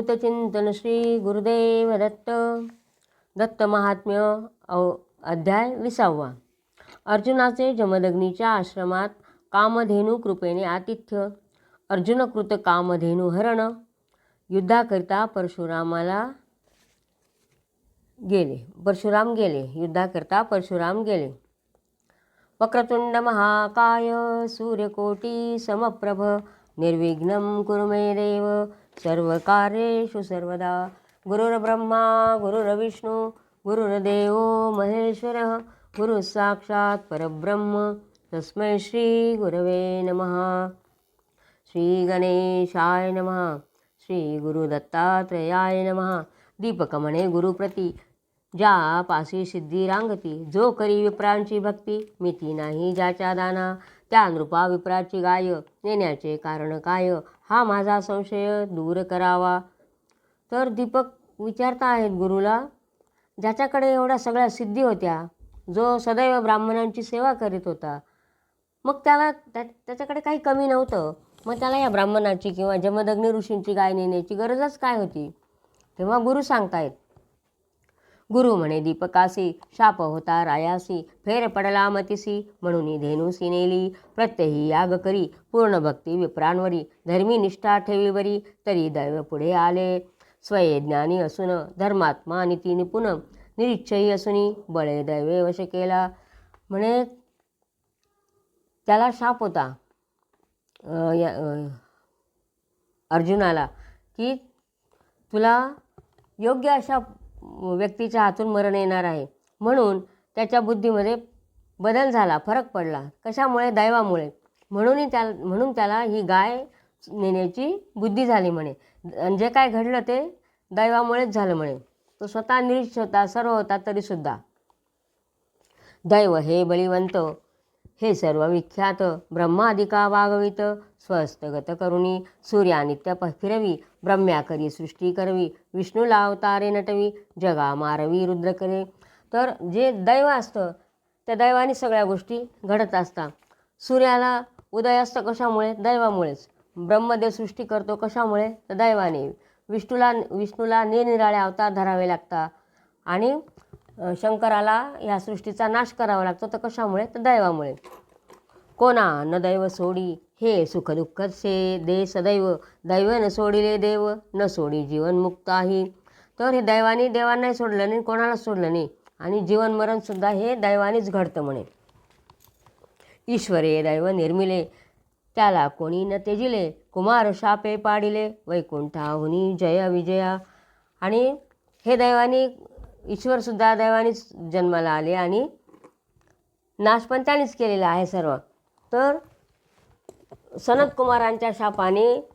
अवधूत चिंतन श्री गुरुदेव दत्त दत्त महात्म्य अव अध्याय विसावा. अर्जुनाचे जमदग्नीच्या आश्रमात कामधेनू कृपेने आतिथ्य अर्जुनकृत कामधेनू हरण युद्धाकरिता परशुरामाला गेले. परशुराम गेले युद्धाकरिता परशुराम गेले. वक्रतुंड महाकाय सूर्यकोटी समप्रभ निर्विघ्नं कुरु मे सर्व कार्येषु सर्वदा गुरुर्ब्रह्मा गुरुर्विष्णू गुरुर्देव महेश्वरः गुरुसाक्षात् परब्रह्म. तस्मै श्री गुरवे नमः. श्री गणेशाय नमः. श्री गुरुदत्तात्रयाय नमः. दीपकमणे गुरुप्रती. ज्या पासी सिद्धी रांगती जो करी विप्रांची भक्ती मिती नाही ज्याच्या दाना. त्या नृपाविप्राची गाय नेण्याचे कारण काय? हा माझा संशय दूर करावा. तर दीपक विचारता आहेत गुरुला ज्याच्याकडे एवढ्या सगळ्या सिद्धी होत्या जो सदैव ब्राह्मणांची सेवा करीत होता मग त्याला त्या त्याच्याकडे काही कमी नव्हतं. मग त्याला या ब्राह्मणाची किंवा जमदग्नी ऋषींची गाय नेण्याची गरजच काय होती? तेव्हा गुरु सांगतायत गुरु म्हणे दीपकासी शाप होता रायासी फेर पडला मतिसी म्हणून धेनुसी नेली. प्रत्यही याग करी पूर्ण भक्ती विप्रांवरी धर्मी निष्ठा ठेवीवरी तरी दैव पुढे आले. स्वये ज्ञानी असून धर्मात्मा नीती निपुण निरीच्छयी असूनी बळे दैवे वश केला. म्हणे त्याला शाप होता अर्जुनाला की तुला योग्य अशा व्यक्तीच्या हातून मरण येणार आहे. म्हणून त्याच्या बुद्धीमध्ये बदल झाला फरक पडला. कशामुळे? दैवामुळे. म्हणूनही त्या म्हणून त्याला ही गाय नेण्याची बुद्धी झाली म्हणे. आणि जे काय घडलं ते दैवामुळेच झालं म्हणे. तो स्वतः निरीक्ष होता सर्व होता तरीसुद्धा. दैव हे बळीवंत हे सर्व विख्यात ब्रह्मादिका वागवित स्वस्तगत करुणी. सूर्या नित्य प- फिरवी ब्रह्म्या करी सृष्टी करवी विष्णूला अवतारे नटवी जगा मारवी रुद्र करे तर जे दैव असतं त्या दैवाने सगळ्या गोष्टी घडत असतात. सूर्याला उदय असतं कशामुळे? दैवामुळेच. ब्रह्मदेव सृष्टी करतो कशामुळे? तर दैवाने. विष्णूला विष्णूला निरनिराळे अवतार धरावे लागतात. आणि शंकराला ह्या सृष्टीचा नाश करावा लागतो तर कशामुळे? तर दैवामुळे. कोणा? न दैव सोडी. हे सुख से दे सदैव. दैव न सोडिले देव न सोडी जीवन मुक्त आहे तर हे दैवानी देवांनाही सोडलं नाही कोणाला सोडलं नाही? आणि जीवन मरणसुद्धा हे दैवानीच घडतं म्हणे. ईश्वरे दैव निर्मिले. त्याला कोणी न तेजिले कुमार शापे पाडिले. वैकुंठाहुनी जया विजया. आणि हे दैवानी ईश्वरसुद्धा दैवानेच जन्माला आले आणि नाश पण त्यानेच केलेला आहे सर्व. तर सनत कुमारांच्या शापाने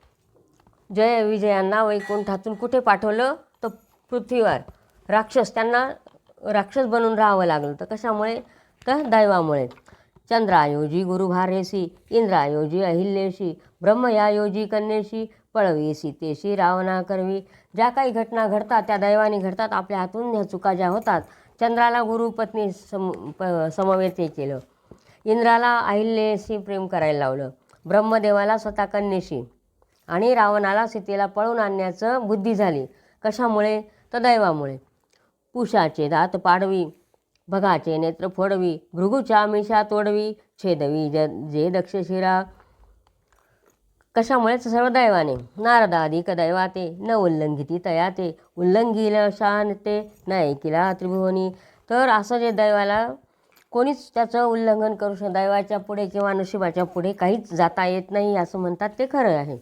जय विजयांना वैकुंठातून कुठे पाठवलं? तर पृथ्वीवर. राक्षस त्यांना राक्षस बनून राहावं लागलं. तर कशामुळे? तर दैवामुळे. चंद्रायोजी गुरुभारेसी इंद्रायोजी अहिल्येशी ब्रह्मयायोजी कन्येशी पळवी सीतेशी रावणा करवी. ज्या काही घटना घडतात त्या दैवाने घडतात. आपल्या हातून ह्या चुका ज्या होतात चंद्राला गुरुपत्नी सम प समवेत हे केलं. इंद्राला अहिल्येशी प्रेम करायला लावलं. ब्रह्मदेवाला स्वतः कन्येशी आणि रावणाला सीतेला पळून आणण्याचं बुद्धी झाली. कशामुळे? तर दैवामुळे. पुषाचे दात पाडवी भगाचे नेत्र फोडवी भृगूच्या मिशा तोडवी छेदवी ज जे दक्षशिरा कशामुळे सर्व दैवाने नारदाधिक दैवाते न उल्लंघिती तयाते उल्लंघिला शांते न ऐकिला त्रिभुवनी. तर असं जे दैवाला कोणीच त्याचं उल्लंघन करू शकत दैवाच्या पुढे किंवा नशिबाच्या पुढे काहीच जाता येत नाही असं म्हणतात ते खरं आहे.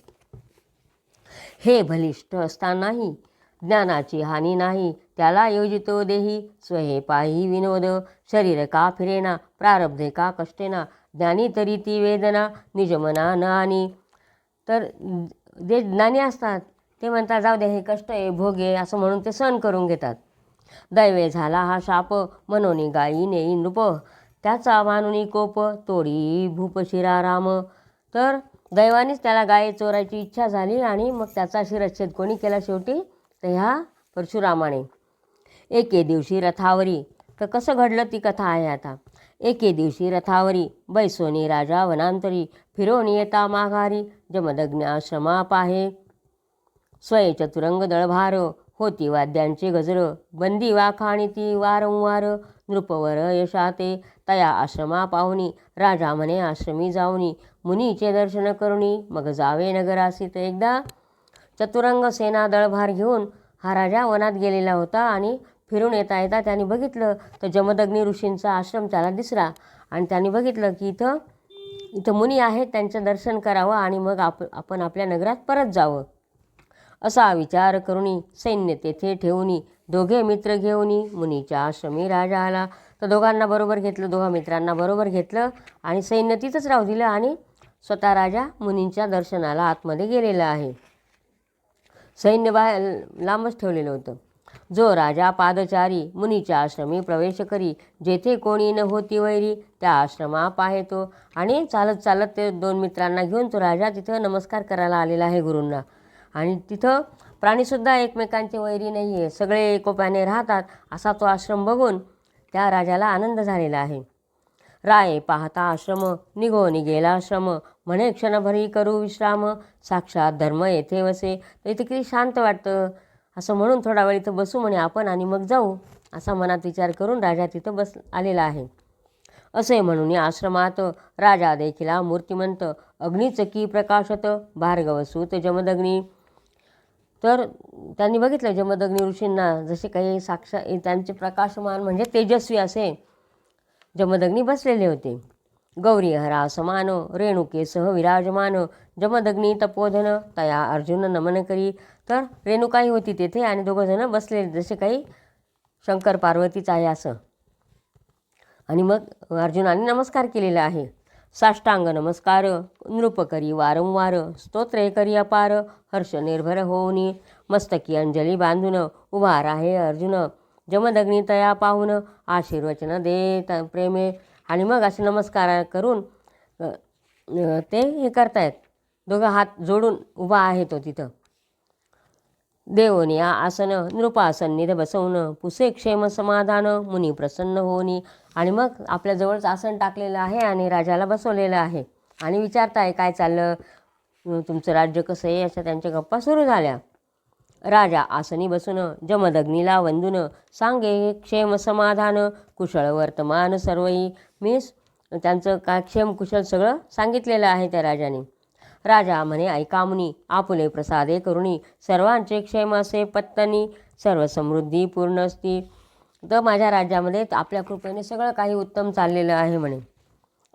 हे भलिष्ठ असतानाही ज्ञानाची हानी नाही त्याला योजितो देही स्वहे पाही विनोद शरीर का फिरेना प्रारब्धे का कष्टेना ज्ञानी तरी ती वेदना निजमना न आणि तर जे ज्ञानी असतात ते म्हणतात जाऊ दे हे कष्ट आहे भोग आहे असं म्हणून ते सहन करून घेतात. दैवे झाला हा शाप मनोनी गायी नेई नृप त्याचा मानुनी कोप तोडी भूप शिरा राम. तर दैवानेच त्याला गाय चोरायची इच्छा झाली आणि मग त्याचा शिरच्छेद कोणी केला शेवटी? तर ह्या परशुरामाने. एके दिवशी रथावरी. तर कसं घडलं ती कथा आहे आता? एके दिवशी रथावरी बैसोनी राजा वनांतरी फिरोनी येता माघारी जमदग्न आश्रमा पाहे. स्वय चतुरंग दळभार होती वाद्यांचे गजर बंदी वाखाणी ती वारंवार नृपवर यशाते तया आश्रमा पाहुनी राजा म्हणे आश्रमी जाऊनी मुनीचे दर्शन करुणी मग जावे नगरासी एकदा. चतुरंग सेना दळभार घेऊन हा राजा वनात गेलेला होता आणि फिरून येता येता त्यांनी बघितलं तर जमदग्नी ऋषींचा आश्रम त्याला दिसला. आणि त्यांनी बघितलं की इथं इथं मुनी आहेत त्यांचं दर्शन करावं आणि मग आप आपण आपल्या नगरात परत जावं. असा विचार करुनी सैन्य तेथे ठेवूनी दोघे मित्र घेऊनी मुनीच्या आश्रमी राजा आला तर दोघांना बरोबर घेतलं दोघा मित्रांना बरोबर घेतलं आणि सैन्य तिथंच राहू दिलं आणि स्वतः राजा मुनींच्या दर्शनाला आतमध्ये गेलेला आहे. सैन्य बाहेर लांबच ठेवलेलं होतं. जो राजा पादचारी मुनीच्या आश्रमी प्रवेश करी जेथे कोणी न होती वैरी त्या आश्रमा पाहतो आणि चालत चालत ते दोन मित्रांना घेऊन तो राजा तिथं नमस्कार करायला आलेला आहे गुरूंना. आणि तिथं प्राणीसुद्धा एकमेकांचे वैरी नाही आहे सगळे एकोप्याने राहतात असा तो आश्रम बघून त्या राजाला आनंद झालेला आहे. राय पाहता आश्रम निघो निघेला आश्रम म्हणे क्षणभरी करू विश्राम साक्षात धर्म येथे वसे. तर इथे किती शांत वाटतं. असं म्हणून थोडा वेळ इथं बसू म्हणे आपण आणि मग जाऊ असा मनात विचार करून राजा तिथं बस आलेला आहे. असे म्हणून या आश्रमात राजा देखिला मूर्तिमंत अग्निचकी प्रकाशत भार्गवसूत जमदग्नी. तर त्यांनी बघितलं जमदग्नी ऋषींना जसे काही साक्षा त्यांचे प्रकाशमान म्हणजे तेजस्वी असे जमदग्नी बसलेले होते. गौरीहरा समान रेणुकेसह विराजमान जमदग्नी तपोधन तया अर्जुन नमन करी तर रेणुकाही होती तेथे आणि दोघंजणं बसलेले जसे काही शंकर पार्वतीच आहे असं. आणि मग अर्जुनाने नमस्कार केलेला आहे. साष्टांग नमस्कार नृप करी वारंवार स्तोत्रे करी अपार हर्ष निर्भर होऊनी मस्तकी अंजली बांधून उभा आहे अर्जुन जमदग्नी तया पाहून आशीर्वचन दे प्रेमे. आणि मग असे नमस्कार करून ते हे करतायत. दोघं हात जोडून उभा आहे तो तिथं. देवोनी आसन नृपासन निध बसवणं पुसे क्षेम समाधान मुनी प्रसन्न होनी आणि मग आपल्याजवळच आसन टाकलेलं आहे आणि राजाला बसवलेलं आहे. आणि विचारताय काय चाललं? तुमचं राज्य कसं आहे? अशा त्यांच्या गप्पा सुरू झाल्या. राजा आसनी बसून जमदग्नीला वंदून सांगे क्षेम समाधान कुशळ वर्तमान सर्वही. मीस त्यांचं काय क्षेम कुशल सगळं सांगितलेलं आहे त्या राजाने. राजा म्हणे ऐकामुनी आपुले प्रसादे करुणी सर्वांचे क्षेम असे पत्तनी सर्व समृद्धी पूर्ण असती. तर माझ्या राज्यामध्ये आपल्या कृपेने सगळं काही उत्तम चाललेलं आहे म्हणे.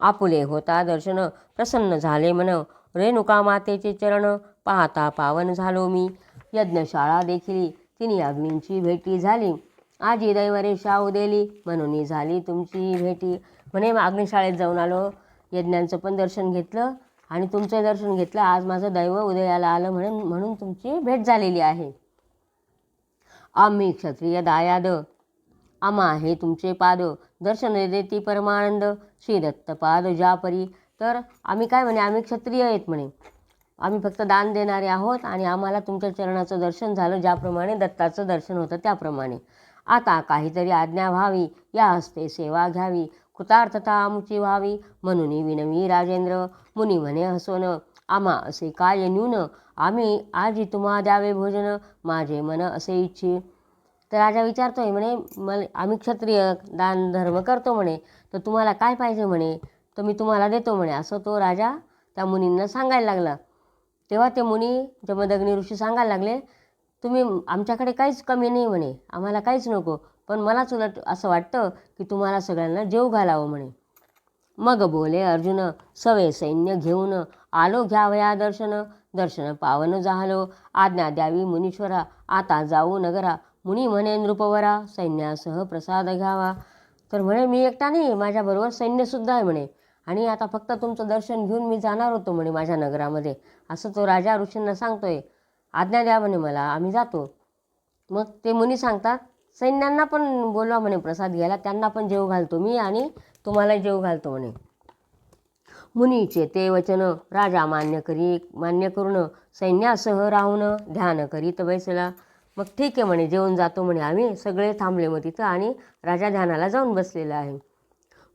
आपुले होता दर्शन प्रसन्न झाले म्हण रेणुका मातेचे चरण पाहता पावन झालो मी. यज्ञशाळा देखील तिने अग्नींची भेटी झाली. आजी दैवरे शाऊ देली म्हणून झाली तुमची भेटी. म्हणे मग अग्निशाळेत जाऊन आलो. यज्ञांचं पण दर्शन घेतलं. आणि तुमचं दर्शन घेतलं आज माझं दैव उदयाला आलं म्हणून म्हणून तुमची भेट झालेली आहे. आम्ही क्षत्रिय दायाद आम्हा हे तुमचे पाद. दर्शन देती परमानंद श्री दत्तपाद जापरी. तर आम्ही काय म्हणे आम्ही क्षत्रिय आहेत म्हणे. आम्ही फक्त दान देणारे आहोत आणि आम्हाला तुमच्या चरणाचं दर्शन झालं ज्याप्रमाणे दत्ताचं दर्शन होतं त्याप्रमाणे. आता काहीतरी आज्ञा व्हावी या हस्ते सेवा घ्यावी. कृतार्थता आमची व्हावी. म्हणून विनवी राजेंद्र. मुनी म्हणे हसवण आम्हा असे काय न्यून आम्ही आजी तुम्हा द्यावे भोजन. माझे मन असे इच्छी तर राजा विचारतोय म्हणे मल आम्ही क्षत्रिय दान धर्म करतो म्हणे. तर तुम्हाला काय पाहिजे म्हणे? तर मी तुम्हाला देतो म्हणे. असं तो राजा त्या मुनींना सांगायला लागला. तेव्हा ते मुनी जमदग्नी ऋषी सांगायला लागले तुम्ही आमच्याकडे काहीच कमी नाही म्हणे. आम्हाला काहीच नको. पण मलाच उलट असं वाटतं की तुम्हाला सगळ्यांना जेव घालावं म्हणे. मग बोले अर्जुन सवे सैन्य घेऊन आलो घ्यावया दर्शन. दर्शन पावन झालो. आज्ञा द्यावी मुनीश्वरा. आता जाऊ नगरा. मुनी म्हणे नृपवरा सैन्यासह प्रसाद घ्यावा. तर म्हणे मी एकटा नाही माझ्याबरोबर सैन्यसुद्धा आहे म्हणे. आणि आता फक्त तुमचं दर्शन घेऊन मी जाणार होतो म्हणे माझ्या नगरामध्ये. असं तो राजा ऋषींना सांगतोय. आज्ञा द्या म्हणे मला आम्ही जातो. मग ते मुनी सांगतात सैन्यांना पण बोलवा म्हणे प्रसाद घ्यायला. त्यांना पण जेव घालतो मी आणि तुम्हाला जेव घालतो म्हणे. मुनीचे ते वचन राजा मान्य करी मान्य करून सैन्यासह राहून ध्यान करीत बैसला. मग ठीक आहे म्हणे जेवून जातो म्हणे आम्ही. सगळे थांबले मग तिथं आणि राजा ध्यानाला जाऊन बसलेला आहे.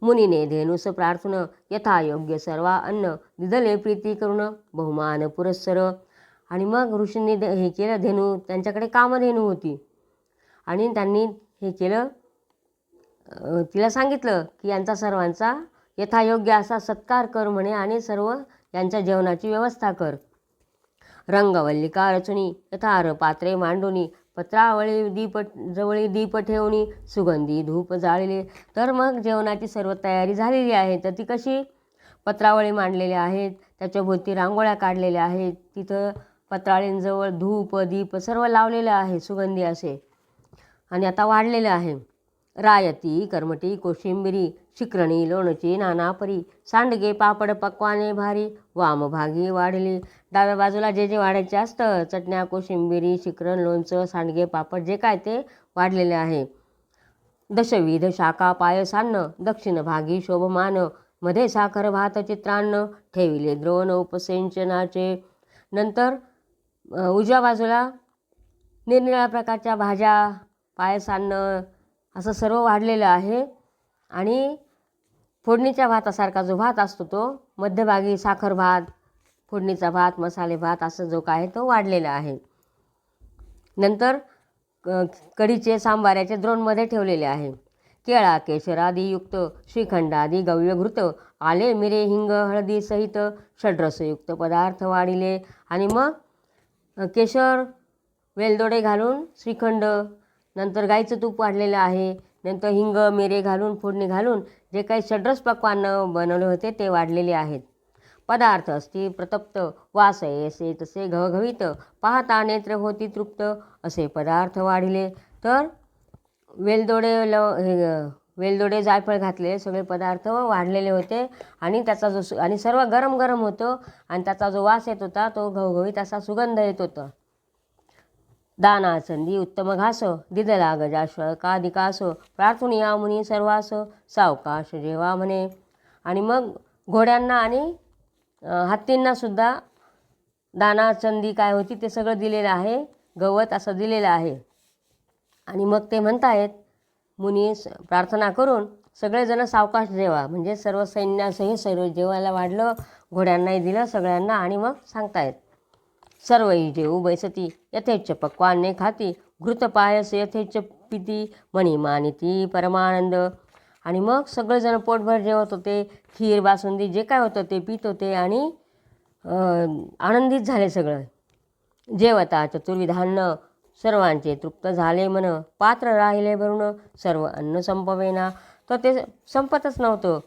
मुनीने धेनुस प्रार्थना यथायोग्य सर्वा अन्न दिदले प्रीती करून बहुमान पुरस्सर. आणि मग ऋषींनी द- हे केलं. धेनू त्यांच्याकडे कामधेनू होती. आणि त्यांनी हे केलं तिला सांगितलं की यांचा सर्वांचा यथायोग्य असा सत्कार कर म्हणे आणि सर्व यांच्या जेवणाची व्यवस्था कर. रंगवल्लिका रचुनी यथार पात्रे मांडुनी पत्रावळी दीप जवळी दीप ठेवणी सुगंधी धूप जाळले. तर मग जेवणाची सर्व तयारी झालेली आहे. तर ती कशी? पत्रावळी मांडलेल्या आहेत त्याच्याभोवती रांगोळ्या काढलेल्या आहेत तिथं पत्राळींजवळ धूप दीप सर्व लावलेलं आहे सुगंधी असे. आणि आता वाढलेलं आहे. रायती करमटी कोशिंबिरी शिकरणी लोणची नानापरी सांडगे पापड पक्वाने भारी वामभागी वाढली. डाव्या बाजूला जे जे वाढायचे असतं चटण्या कोशिंबिरी शिकरण लोणचं सांडगे पापड जे काय ते वाढलेले आहे. दशविध शाखा पायसान्न दक्षिण भागी शोभमानमध्ये साखर भात चित्रान्न ठेविले द्रोण उपसिंचनाचे. नंतर उजव्या बाजूला निरनिराळ्या प्रकारच्या भाज्या पायसान्न असं सर्व वाढलेलं आहे. आणि फोडणीच्या भातासारखा जो भात असतो तो मध्यभागी साखर भात फोडणीचा भात मसाले भात असं जो काय तो वाढलेला आहे. नंतर क- कढीचे सांबाऱ्याचे द्रोणमध्ये ठेवलेले आहे. केळा केशर आदी युक्त श्रीखंड आदी गव्यघृत आले मिरे हिंग हळदी सहित षड्रसयुक्त पदार्थ वाढिले. आणि मग केशर वेलदोडे घालून श्रीखंड नंतर गाईचं तूप वाढलेलं आहे. नंतर हिंग मिरे घालून फोडणी घालून जे काही षड्रस पक्वानं बनवले होते ते वाढलेले आहेत. पदार्थ असती प्रतप्त वास असे तसे घवघवीत पाहता नेत्र होती तृप्त असे पदार्थ वाढले. तर वेलदोडे ल हे वेलदोडे जायफळ घातलेले सगळे पदार्थ वाढलेले होते. आणि त्याचा जो आणि सर्व गरम गरम होतं आणि त्याचा जो वास येत होता तो घवघवीत असा सुगंध येत होता. दाना संधी उत्तम घास दिदला गजाश्व कादिकास मुनी सर्वास सावकाश जेवा म्हणे. आणि मग घोड्यांना आणि हत्तींनासुद्धा दानाचंदी दाना काय होती ते सगळं दिलेलं आहे गवत असं दिलेलं आहे. आणि मग ते म्हणतायत मुनी स- प्रार्थना करून सगळेजण सावकाश जेवा. म्हणजे सर्व सैन्यासही सर्व जेवायला वाढलं घोड्यांनाही दिलं सगळ्यांना आणि मग सांगतायत. सर्वही जेऊ सती यथेच्छ पक्वान्ने खाती घृतपायस यथेच्छ पिती म्हणी मानिती परमानंद. आणि मग सगळेजण पोटभर जेवत होते खीर बासुंदी जे काय होतं ते पित होते आणि आनंदित झाले सगळं. जेवता चतुर्विधान्न सर्वांचे तृप्त झाले म्हण पात्र राहिले भरून सर्व अन्न संपवेना. तर ते संपतच नव्हतं.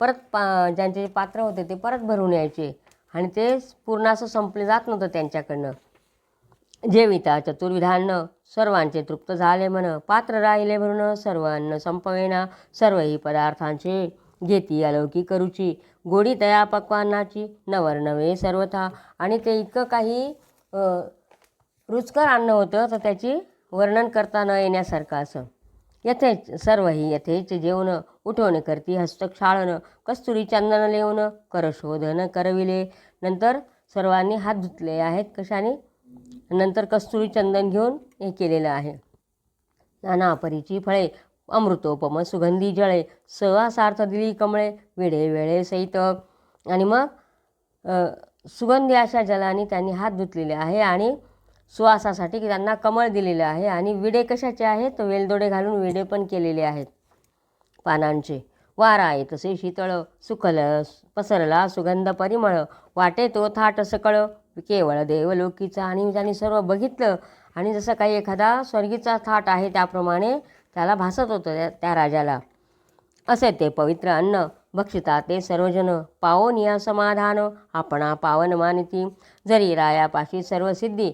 परत पा ज्यांचे पात्र होते ते परत भरून यायचे. आणि ते पूर्ण असं संपले जात नव्हतं त्यांच्याकडनं. जेविता चतुर्विधान्न सर्वांचे तृप्त झाले म्हण पात्र राहिले म्हणून सर्व अन्न संपवेना सर्वही पदार्थांचे घेती अलौकिक रुची गोडी तया पक्वान्नाची नवर नवे सर्वथा. आणि ते इतकं काही रुचकर अन्न होतं तर त्याची वर्णन करता न येण्यासारखं असं. यथेच सर्वही यथेच जेवण उठवणं करती हस्तक्षाळन कस्तुरी चंदन लेवण करशोधन करविले. नंतर सर्वांनी हात धुतले आहेत कशाने? नंतर कस्तुरी चंदन घेऊन हे केलेलं आहे. नाना परीची फळे अमृतोपम सुगंधी जळे सहसार्थ दिली कमळे वेळे वेळे सहित. आणि मग सुगंधी अशा जलाने त्यांनी हात धुतलेले आहे आणि सुवासासाठी की त्यांना कमळ दिलेलं आहे. आणि विडे कशाचे आहेत? वेलदोडे घालून विडे पण केलेले आहेत. पानांचे. वारा आहे तसे शीतळ सुखल पसरला सुगंध परिमळ. वाटे तो थाट सकळ. केवळ देवलोकीचा आणि ज्यांनी सर्व बघितलं आणि जसं काही एखादा स्वर्गीचा थाट आहे त्याप्रमाणे त्याला भासत होतं त्या त्या राजाला. असे ते पवित्र अन्न भक्षिता ते सर्वजन पावन या समाधान आपणा पावन मानिती. जरी रायापाशी सर्व सिद्धी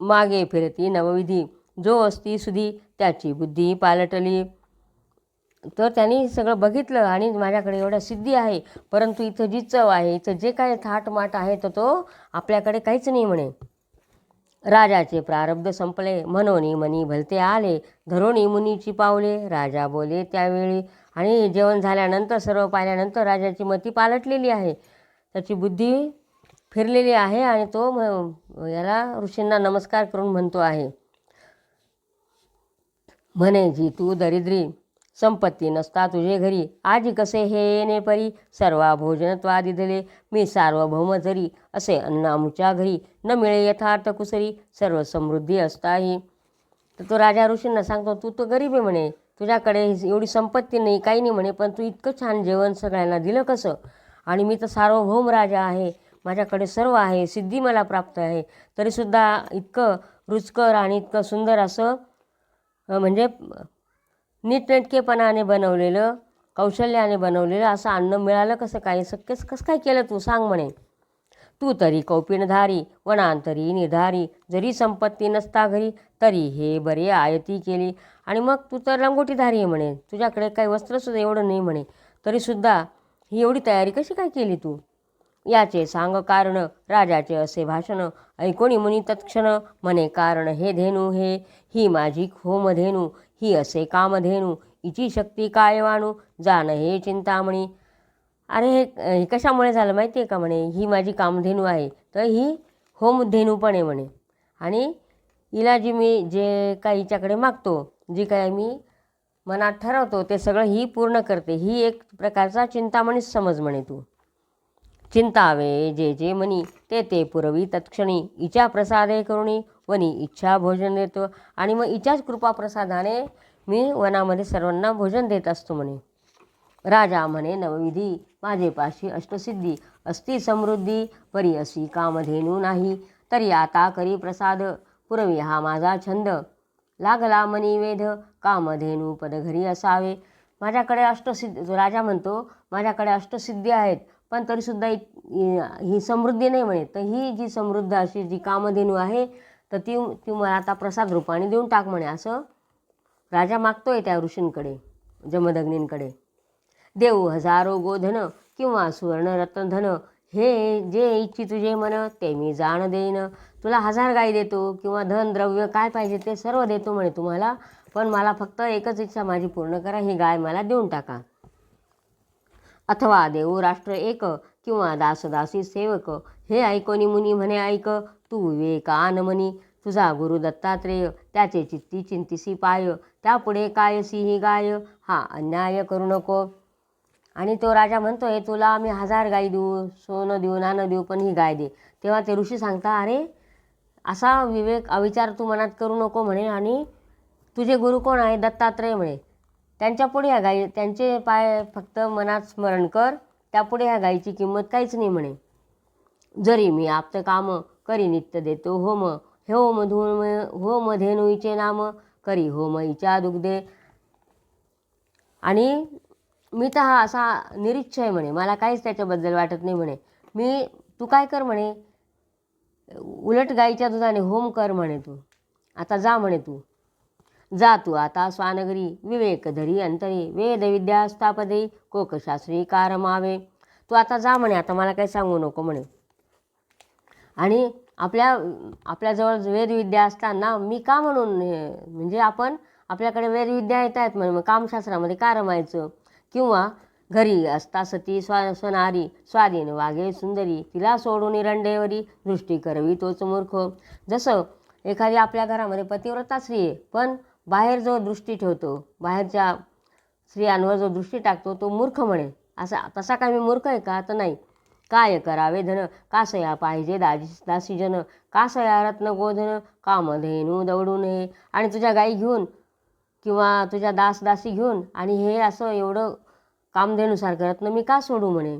मागे फिरती नवविधी. जो असती सुधी त्याची बुद्धी पालटली. तर त्यांनी सगळं बघितलं आणि माझ्याकडे एवढ्या सिद्धी आहे. परंतु इथं जी चव आहे इथं जे काय थाटमाट आहे तर तो आपल्याकडे काहीच नाही म्हणे. राजाचे प्रारब्ध संपले. म्हणोनी मनी भलते आले. धरोणी मुनीची पावले राजा बोले त्यावेळी. आणि जेवण झाल्यानंतर सर्व पाहिल्यानंतर राजाची मती पालटलेली आहे. त्याची बुद्धी फिरलेली आहे आणि तो याला ऋषींना नमस्कार करून म्हणतो आहे. म्हणे जी तू दरिद्री संपत्ती नसता तुझे घरी. आजी कसे हे येणे परी? सर्वा भोजनत्वादी दिले. मी सार्वभौम जरी. असे अन्न आमच्या घरी. न मिळे यथार्थ कुसरी. सर्व समृद्धी असताही. तर तो राजा ऋषींना सांगतो तू तर गरीब आहे म्हणे. तुझ्याकडे एवढी संपत्ती नाही काही नाही म्हणे. पण तू इतकं छान जेवण सगळ्यांना दिलं कसं? आणि मी तर सार्वभौम राजा आहे. माझ्याकडे सर्व आहे. सिद्धी मला प्राप्त आहे. तरीसुद्धा इतकं रुचकर आणि इतकं सुंदर असं म्हणजे नीटनेटकेपणाने बनवलेलं कौशल्याने बनवलेलं असं अन्न मिळालं कसं काय? शक्यच कसं काय केलं तू? सांग म्हणे. तू तरी कौपिनधारी वनांतरी निर्धारी जरी संपत्ती नसता घरी तरी हे बरे आयती केली. आणि मग तू तर लंगोटीधारी आहे म्हणे. तुझ्याकडे काही वस्त्रसुद्धा एवढं नाही म्हणे. तरीसुद्धा ही एवढी तयारी कशी काय केली तू? याचे सांग कारण राजाचे असे भाषण ऐकोणी मुनी तत्क्षण म्हणे कारण हे धेनू हे ही माझी होमधेनू ही असे कामधेनू इची शक्ती काय वाणू जाण हे चिंतामणी. अरे हे हे कशामुळे झालं माहिती आहे का म्हणे? ही माझी कामधेनू आहे. तर ही होमधेनू पण आहे म्हणे. आणि हिला जी मी जे काही हिच्याकडे मागतो जी काय मी मनात ठरवतो ते सगळं ही पूर्ण करते. ही एक प्रकारचा चिंतामणीच समज म्हणे तू. चिंतावे जे जे मनी ते ते पुरवी तत्क्षणी इच्या प्रसादे करुणी वनी इच्छा भोजन देतो. आणि मग इच्याच कृपाप्रसादाने मी वनामध्ये सर्वांना भोजन देत असतो म्हणे. राजा म्हणे नवविधी माझे पाशी अष्टसिद्धी असती समृद्धी परी अशी कामधेनू नाही. तरी आता करी प्रसाद पुरवी हा माझा छंद. लागला मनी वेध कामधेनू पदघरी असावे. माझ्याकडे अष्टसिद्धी जो राजा म्हणतो माझ्याकडे अष्टसिद्धी आहेत. पण तरीसुद्धा इ- ही समृद्धी नाही म्हणे. तर ही जी समृद्ध अशी जी कामधेनू आहे तर ती ती मला आता प्रसाद रूपाने देऊन टाक म्हणे असं. राजा मागतोय त्या ऋषींकडे जमदग्नींकडे. देऊ हजारो गोधन किंवा सुवर्णरत्नधन हे जे इच्छी तुझे मन ते मी जाण देईन. तुला हजार गाई देतो किंवा धन द्रव्य काय पाहिजे ते सर्व देतो म्हणे तुम्हाला. पण मला फक्त एकच इच्छा माझी पूर्ण करा ही गाय मला देऊन टाका. अथवा देऊ राष्ट्र एक किंवा दासदासी सेवक हे ऐकोनी मुनी म्हणे ऐक. तू विवेकान मनी तुझा गुरु दत्तात्रेय त्याचे चित्ती चिंतिसी पाय त्यापुढे कायसी ही गाय. हा अन्याय करू नको. आणि तो राजा म्हणतोय तुला आम्ही हजार गाई देऊ सोनं देऊ नाणं देऊ पण ही गाय दे. तेव्हा ते ऋषी सांगता अरे असा विवेक अविचार तू मनात करू नको म्हणे आणि तुझे गुरु कोण आहे? दत्तात्रय म्हणे. त्यांच्या पुढे ह्या गाई त्यांचे पाय फक्त मनात स्मरण कर त्यापुढे ह्या गाईची किंमत काहीच नाही म्हणे. जरी मी आपतं काम करी नित्य देतो होम हे होमधेनुईचे नाम करी होमईच्या दुग्धे. आणि मी तर हा असा निरीच्छ आहे म्हणे. मला काहीच त्याच्याबद्दल वाटत नाही म्हणे. मी तू काय कर म्हणे? उलट गाईच्या दुधाने होम कर म्हणे तू. आता जा म्हणे तू. जा तू आता स्वानगरी विवेक धरी अंतरी वेद विद्या स्थापदे कोकशास्त्री कारमावे तू आता जा म्हणे. आता मला काही सांगू नको म्हणे. आणि आपल्या आपल्याजवळ वेदविद्या असताना मी का म्हणून हे- म्हणजे आपण आपल्याकडे वेदविद्या येत आहेत म्हणून मग कामशास्त्रामध्ये का रमायचं? किंवा घरी असता सती स्वा स्वनारी स्वाधीन वाघे सुंदरी तिला सोडून रंडेवरी दृष्टी करवी तोच मूर्ख. जसं एखादी आपल्या घरामध्ये पतिव्रता स्त्री आहे पण बाहेर जो दृष्टी ठेवतो बाहेरच्या स्त्रियांवर जो दृष्टी टाकतो तो मूर्ख म्हणे. असा तसा काय मी मूर्ख आहे का? तर नाही. काय करावे धन? कासया पाहिजे दाजी दासीजन कासया रत्न गोधन? कामधेनू दौडू नये आणि तुझ्या गाई घेऊन किंवा तुझ्या दास दासी घेऊन आणि हे असं एवढं कामधेनुसारखं रत्न मी का सोडू म्हणे?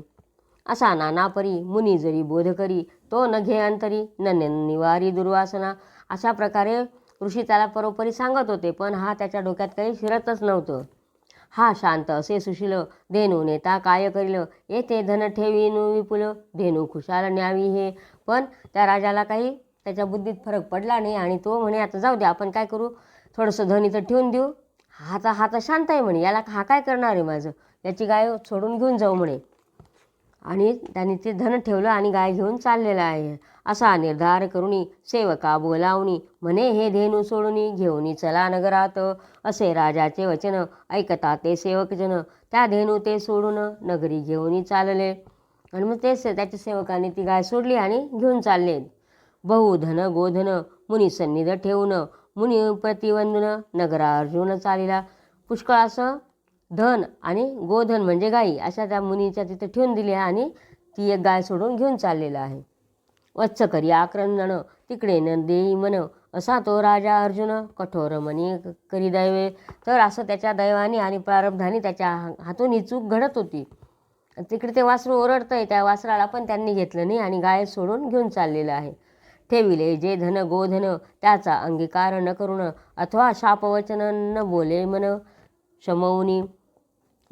असा नाना परी मुनी जरी बोध करी तो न घे अंतरी न निवारी दुर्वासना. अशा प्रकारे ऋषी त्याला परोपरी सांगत होते पण हा त्याच्या डोक्यात काही शिरतच नव्हतं. हा शांत असे सुशील धेनू नेता काय करील? येथे धन ठेवीनु विपुल धेनू खुशाल न्यावी हे. पण त्या राजाला काही त्याच्या बुद्धीत फरक पडला नाही आणि तो म्हणे आता जाऊ दे आपण काय करू? थोडंसं धन इथं ठेवून देऊ. हा तर हा तर शांत आहे म्हणे याला हा काय करणार आहे माझं? याची गाय सोडून घेऊन जाऊ म्हणे. आणि त्यांनी ते धन ठेवलं आणि गाय घेऊन चाललेला आहे. असा निर्धार करुनी सेवका बोलावणी म्हणे हे धेनू सोडून घेऊनी चला नगरात. असे राजाचे वचन ऐकता ते सेवकजन त्या धेनू ते सोडून नगरी घेऊन चालले. आणि मग तेच त्याच्या सेवकांनी ती गाय सोडली आणि घेऊन चालले. बहुधन गोधन मुनी सन्निध ठेवून मुनी प्रतिवंदन नगरा अर्जुन चालिला. पुष्कळ असं धन आणि गोधन म्हणजे गाई अशा त्या मुनीच्या तिथे ठेवून दिली आहे आणि ती एक गाय सोडून घेऊन चाललेला आहे. वत्स करी आक्रंदन तिकडे न देई मन असा तो राजा अर्जुन कठोर मनी करी दैवे. तर असं त्याच्या दैवाने आणि प्रारब्धाने त्याच्या हा- हातून ही चूक घडत होती. तिकडे ते वासरू ओरडतंय त्या वासराला पण त्यांनी घेतलं नाही आणि गाय सोडून घेऊन चाललेलं आहे. ठेविले जे धन गोधन त्याचा अंगीकार न करून अथवा शापवचन न बोले मन शमवनी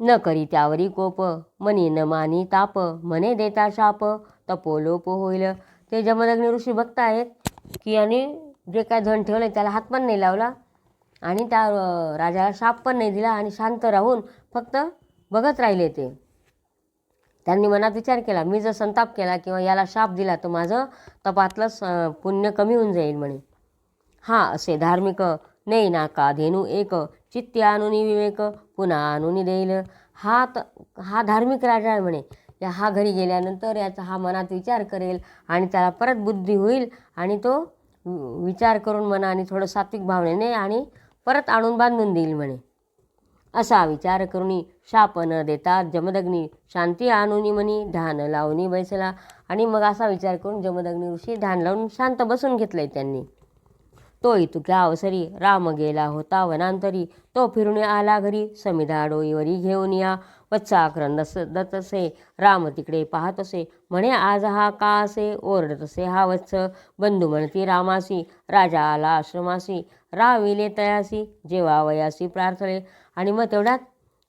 न करी त्यावरी कोप मनी न मानी ताप मने देता शाप तपोलोप होईल. ते जमदग्नी ऋषी भक्त आहेत की आणि जे काय धन ठेवलं त्याला हात पण नाही लावला आणि त्या राजाला शाप पण नाही दिला आणि शांत राहून फक्त बघत राहिले ते. त्यांनी मनात विचार केला मी जर संताप केला किंवा याला शाप दिला तर माझं तपातलं स- पुण्य कमी होऊन जाईल म्हणे. हा असे धार्मिक नाही नाका धेनू एक चित्ती आणुनी विवेक पुन्हा आणुनी देईल. हा त हा धार्मिक राजा आहे म्हणे. या हा घरी गेल्यानंतर याचा हा मनात विचार करेल आणि त्याला परत बुद्धी होईल आणि तो वि- विचार करून मनाने थोडं सात्विक भावनेने आणि परत आणून बांधून देईल म्हणे. असा विचार करून शाप न देता जमदग्नी शांती आणुनी म्हणी ध्यान लावणी बैसला. आणि मग असा विचार करून जमदग्नी ऋषी ध्यान लावून शांत बसून घेतलंय त्यांनी. तो इतक्या अवसरी राम गेला होता वनांतरी. तो फिरून आला घरी. समिधा डोईवरी घेऊन या. वत्साक्रंदस दतसे राम तिकडे पाहत असे म्हणे आज हा का असे? ओरडत असे हा वत्स. बंधू म्हणती रामासी. राजा आला आश्रमासी. राविले तयासी. जेवा वयासी प्रार्थले. आणि मग तेवढ्यात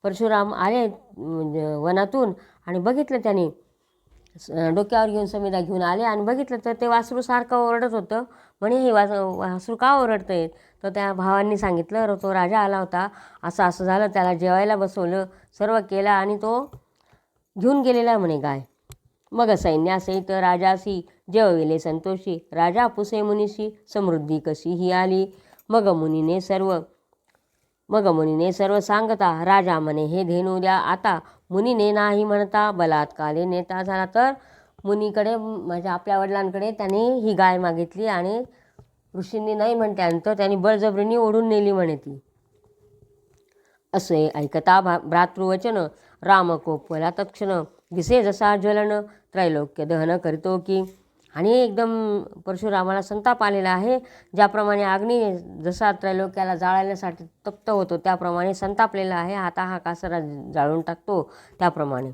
परशुराम आले म्हणजे वनातून. आणि बघितलं त्याने. डोक्यावर घेऊन समिधा घेऊन आले. आणि बघितलं तर ते वासरू सारखं ओरडत होतं. म्हणे हे वास वासरू का ओरडतं आहेत तर त्या भावांनी सांगितलं तो राजा आला होता. असं असं झालं. त्याला जेवायला बसवलं सर्व केलं आणि तो घेऊन गेलेला म्हणे गाय. मग सैन्यासहित राजासी जेवविले संतोषी. राजा पुसे मुनीशी समृद्धी कशी ही आली. मग मुनीने सर्व मग मुनीने सर्व सांगता राजा म्हणे हे धेनू द्या. आता मुनीने नाही म्हणता बलात्काले नेता झाला तर मुनीकडे माझ्या आपल्या वडिलांकडे त्याने ही गाय मागितली आणि ऋषींनी नाही म्हणत्यानंतर त्यांनी बळजबरीने ओढून नेली म्हणे ती. असे ऐकता भा भ्रातृवचन राम कोपला तत्क्षण दिसे जसा ज्वलन त्रैलोक्य दहन करतो की. आणि एकदम परशुरामाला संताप आलेला आहे ज्याप्रमाणे अग्नी जसा त्रैलोक्याला जाळण्यासाठी तप्त होतो त्याप्रमाणे संतापलेला आहे. आता हा कासरा जाळून टाकतो त्याप्रमाणे.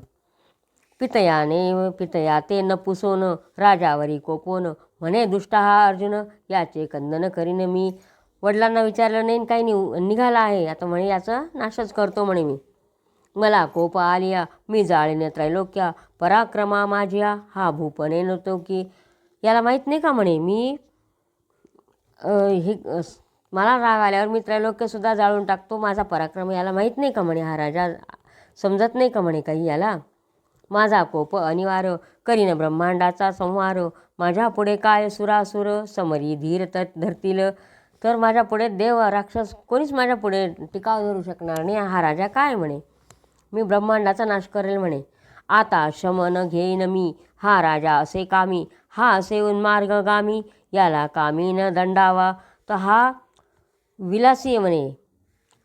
पितयाने पितया ते न पुसोन राजावरी कोपोन म्हणे दुष्ट हा अर्जुन याचे कंदन करीन मी वडिलांना विचारलं नाही काही नाही निघाला आहे आता म्हणे याचा नाशच करतो म्हणे मी मला कोप आलिया मी जाळीने त्रैलोक्या पराक्रमा माझ्या हा भूपणे नव्हतो की याला माहीत नाही का म्हणे मी हे मला राग आल्यावर मी त्रैलोक्यसुद्धा जाळून टाकतो माझा पराक्रम याला माहीत नाही का म्हणे हा राजा समजत नाही का म्हणे काही याला माझा कोप अनिवार्य करीन ब्रह्मांडाचा संहार. माझ्या पुढे काय सुरासुर समरी धीर तत् धरतील? तर माझ्या पुढे देव राक्षस कोणीच माझ्या पुढे टिकाव धरू शकणार नाही. हा राजा काय म्हणे? मी ब्रह्मांडाचा नाश करेल म्हणे. आता शमन घेईन मी. हा राजा असे कामी. हा असे उन्मार्गगामी. याला कामी न दंडावा. तर हा विलासी म्हणे.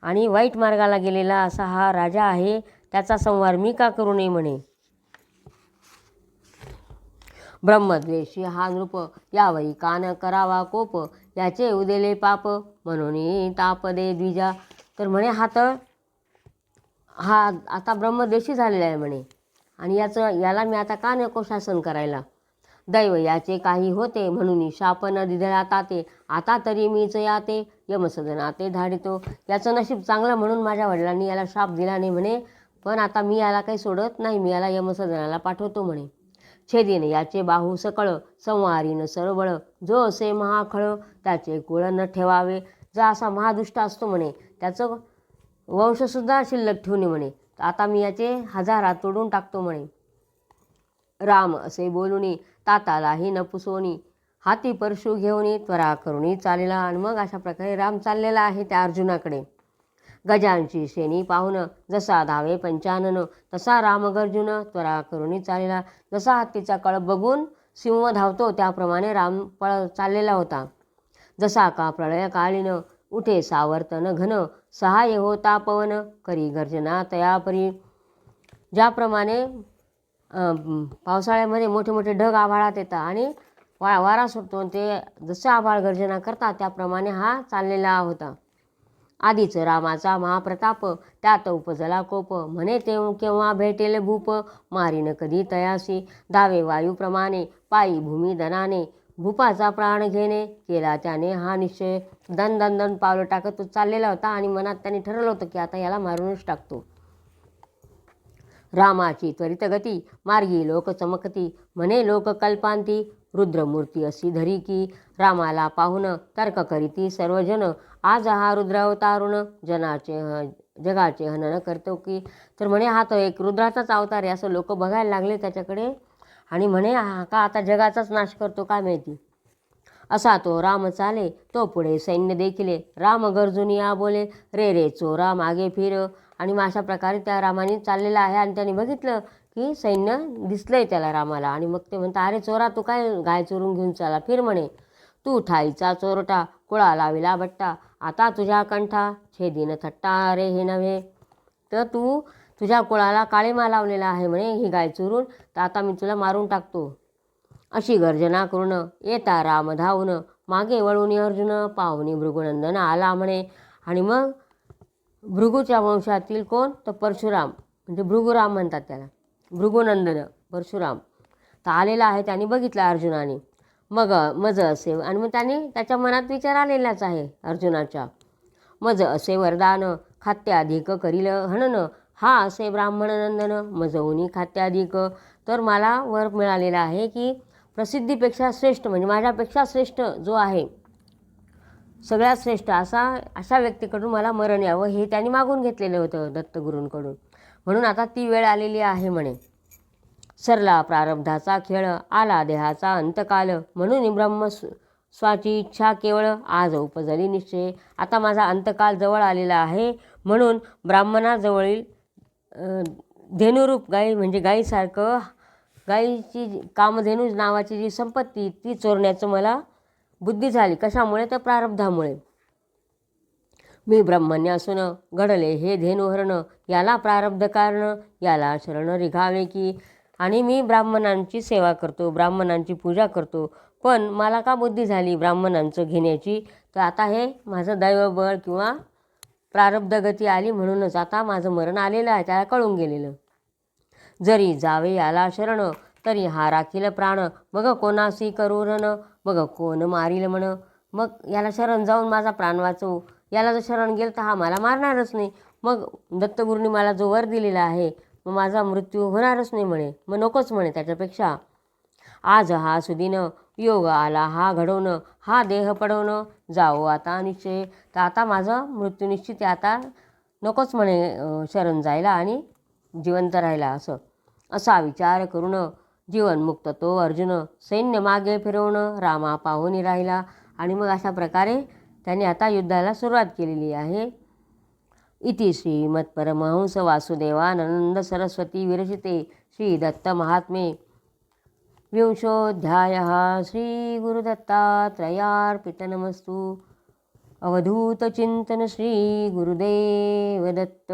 आणि वाईट मार्गाला गेलेला असा हा राजा आहे. त्याचा संवार मी का करू नये म्हणे? ब्रह्मद्वेषी हा नृप यावरी कान करावा कोप याचे उदेले पाप म्हणून ताप दे द्विजा. तर म्हणे हा तर हा आता ब्रह्मद्वेषी झालेला आहे म्हणे. आणि याचं याला मी आता का नको शासन करायला? दैव याचे काही होते म्हणून शाप न दिधळा ताते. आता तरी मीच याते यमसदनाते धाडितो. याचं नशीब चांगलं म्हणून माझ्या वडिलांनी याला शाप दिला नाही म्हणे. पण आता मी याला काही सोडत नाही मी याला यमसदनाला पाठवतो म्हणे. छेदिन याचे बाहू सकळ संवारीन सरबळ. जो असे महाखळ त्याचे कुळ न ठेवावे. जो असा महादुष्ट असतो म्हणे त्याचं वंशसुद्धा शिल्लक ठेवणे म्हणे. आता मी याचे हजारात तोडून टाकतो म्हणे. राम असे बोलूनी तातालाही न पुसोनी हाती परशु घेऊनी त्वरा करुणी चालेला. आणि मग अशा प्रकारे राम चाललेला आहे त्या अर्जुनाकडे. गजांची श्रेणी पाहून जसा धावे पंचानन तसा रामगर्जुन त्वरा करुणी चाललेला जसा हत्तीचा कळ बघून सिंह धावतो त्याप्रमाणे राम पळ चाललेला होता. जसा का प्रळयकालीन उठे सावर्तन घन सहाय्य होता पवन करी गर्जना तया परी ज्याप्रमाणे पावसाळ्यामध्ये मोठे मोठे ढग आभाळात येतात आणि वा वारा सुटतो ते जसं आभाळ गर्जना करतात त्याप्रमाणे हा चाललेला होता. आधीच रामाचा महाप्रताप त्यात उपजला कोप. म्हणे तेव केव्हा भेटेल भूप? मारीन कधी तयासी? दावे वायूप्रमाणे पायी भूमी दनाने. भूपाचा प्राण घेणे केला त्याने हा निश्चय. दन दन दन पावलं टाकत चाललेला होता आणि मनात त्यांनी ठरवलं होतं की आता याला मारूनच टाकतो. रामाची त्वरित गती मार्गी लोक चमकती. म्हणे लोक कल्पांती. रुद्रमूर्ती अशी धरी की रामाला पाहून तर्क करीती सर्वजन आज हा रुद्रावतारुण जनाचे जगाचे हनन करतो की? तर म्हणे हा तो एक रुद्राचाच अवतार आहे. असं लोक बघायला लागले त्याच्याकडे. आणि म्हणे हा का आता जगाचाच नाश करतो काय माहिती? असा तो राम चाले तो पुढे सैन्य देखिले. राम गरजुनी या बोले रे रे चोरा मागे फिर. आणि मग अशा प्रकारे त्या रामाने चाललेला आहे. आणि त्यांनी बघितलं की सैन्य दिसलंय त्याला रामाला. आणि मग ते म्हणतात अरे चोरा तू काय गाय चोरून घेऊन चाला? फिर म्हणे तू ठाईचा चोरटा कुळा लाविला बट्टा. आता तुझ्या कंठा छेदीन थट्टा रे हे नव्हे. तर तू तुझ्या कुळाला काळीमा लावलेला आहे म्हणे ही गाय चुरून. तर आता मी तुला मारून टाकतो. अशी गर्जना करून येता राम धावून. मागे वळून अर्जुन पाहुणी भृगुनंदन आला म्हणे. आणि मग भृगूच्या वंशातील कोण? तर परशुराम. म्हणजे भृगुराम म्हणतात त्याला. भृगुनंदन परशुराम. तर आलेला आहे त्याने बघितला अर्जुनाने. मग मज असे. आणि मग त्याने त्याच्या मनात विचार आलेलाच आहे अर्जुनाच्या मज असे वरदान खात्याधिक करील हणन हा असे ब्राह्मणनंदन मजवुनी खात्याधिक तर मला वर मिळालेला आहे की प्रसिद्धीपेक्षा श्रेष्ठ म्हणजे माझ्यापेक्षा श्रेष्ठ जो आहे सगळ्यात श्रेष्ठ असा अशा व्यक्तीकडून मला मरण यावं हे त्यांनी मागून घेतलेलं होतं दत्तगुरूंकडून. म्हणून आता ती वेळ आलेली आहे म्हणे. सरला प्रारब्धाचा खेळ आला देहाचा अंतकाल. म्हणून ब्रह्म स्वाची इच्छा केवळ आज उपजली निश्चय. आता माझा अंतकाल जवळ आलेला आहे. म्हणून ब्राह्मणाजवळील धेनुरूप गाई म्हणजे गाईसारखं गाईची जी- कामधेनू नावाची जी संपत्ती ती चोरण्याचं मला बुद्धी झाली. कशामुळे? तर प्रारब्धामुळे. मी ब्रह्मण्य असून घडले हे धेनुहरण याला प्रारब्ध कारण याला शरण रिघावे की आणि मी ब्राह्मणांची सेवा करतो ब्राह्मणांची पूजा करतो. पण मला का बुद्धी झाली ब्राह्मणांचं घेण्याची? तर आता हे माझं दैवबळ किंवा प्रारब्ध गती आली म्हणूनच आता माझं मरण आलेलं आहे त्याला कळून गेलेलं. जरी जावे याला शरण तरी हा राखील प्राण. बघ कोणासी करून बघ कोण मारील म्हण? मग याला शरण जाऊन माझा प्राण वाचवू याला जर शरण गेलं तर हा मला मारणारच नाही. मग दत्तगुरूंनी मला जो वर दिलेला आहे मग माझा मृत्यू होणारच नाही म्हणे. मग नकोच म्हणे त्याच्यापेक्षा. आज हा सुदिन योग आला हा घडवणं हा देह पडवणं. जावो आता निश्चय. तर आता माझं मृत्यू निश्चित आता नकोच म्हणे शरण जायला आणि जिवंत राहायला असं. असा विचार करून जीवनमुक्त तो अर्जुन सैन्य मागे फिरवणं रामा पाहून राहिला. आणि मग अशा प्रकारे त्याने आता युद्धाला सुरुवात केलेली आहे. इति श्रीमत्परमहंस वासुदेवानंद सरस्वती विरचिते श्री दत्त विंशोऽध्यायः। श्रीगुरुदत्तात्रयार्पितनमस्तु। अवधूतचिन्तन श्रीगुरुदेवदत्त।